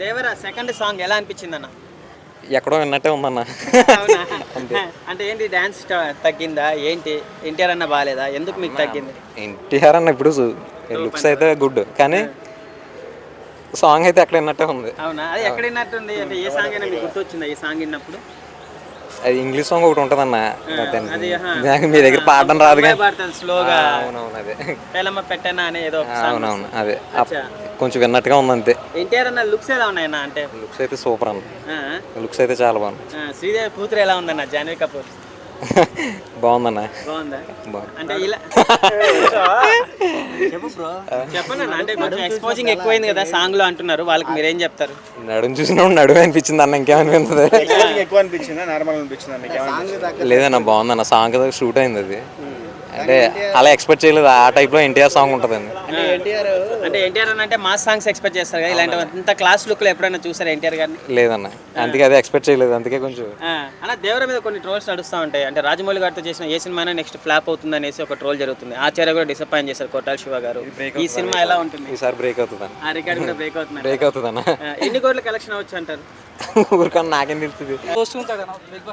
Devara second song ఎలా అనిపించింది అన్న ఎక్కడో విన్నట్టే ఉందన్న? అంటే ఏంటి డాన్స్ తగ్గిందా? ఏంటి? ఎన్టీఆర్ అన్న బాగాలేదా ఎందుకు మీకు తగ్గింది? ఎన్టీఆర్ అన్న ఇప్పుడు లుక్స్ అయితే గుడ్ కానీ సాంగ్ అయితే ఎక్కడ విన్నట్టే ఉంది. అవునా? అది ఎక్కడ విన్నట్టుంది? అంటే ఏ సాంగ్ అయినా మీకు గుర్తొచ్చిందా? ఈ సాంగ్ విన్నప్పుడు? అది ఇంగ్లీష్ సాంగ్ ఒకటి ఆహా. నాకు మీ దగ్గర పాడడం రాదు కానీ స్లోగా అవునవును అదే. పెట్టనా అనే ఏదో అవునవును అదే. కొంచెం విన్నట్టుగా ఉంది అంతే ఎన్టీఆర్ అన్న లుక్స్ ఎలా ఉన్నాయన్న అంటే లుక్స్ అయితే సూపర్ అన్న. ఆ, లుక్స్ అయితే చాలా బాగుంది. ఆ, శ్రీదేవి కూతురు ఎలా ఉందన్న? జాన్వీ కపూర్. బాగుందన్న. బాగుందా? బాగుంది. అంటే ఇలా చెప్పండి అన్న అంటే కొంచెం ఎక్స్పోజింగ్ ఎక్కువైంది కదా సాంగ్లో అంటున్నారు. వాళ్ళకి మీరేం చెప్తారు? నడుము చూసినప్పుడు నడుము అనిపించింది అన్న ఇంకేమనిపించదు ఎక్కువ అనిపించిందా? నార్మల్ అనిపించిందా? లేదన్న బాగుందన్న. సాంగ్ షూట్ అయింది అది. అంటే అలా ఎక్స్పెక్ట్ చేయలేదు. ఆ టైప్లో ఎన్టీఆర్ సాంగ్ ఉంటుందండి. అంటే ఎన్టీఆర్ అని అంటే మాస్ సాంగ్స్ ఎక్స్పెక్ట్ చేస్తారు కదా ఇలాంటి ఇంత క్లాస్ లుక్లో ఎప్పుడైనా చూసారా ఎన్టీఆర్ గారిని? లేదన్న. అందుకే అదే ఎక్స్పెక్ట్ చేయలేదు అందుకే కొంచెం ఆ, అన్న దేవర మీద కొన్ని ట్రోల్స్ నడుస్తూ ఉంటాయి. అంటే రాజమౌళి గారితో చేసిన ఏ సినిమా నెక్స్ట్ ఫ్లాప్ అవుతుంది అనేసి ఒక ట్రోల్ జరుగుతుంది. ఆచార్య కూడా డిసప్పాయింట్ చేశారు కొట్టాల శివ గారు. ఈ సినిమా ఎలా ఉంటుంది? ఈసారి బ్రేక్ అవుతుందన్న. ఆ రికార్డ్ కూడా బ్రేక్ అవుతుంది బ్రేక్ అవుతుందన్న. ఎన్ని కోట్ల కలెక్షన్ అవ్వచ్చు అంటారు? ఊరికన్నా నాకేం తెలుస్తుంది?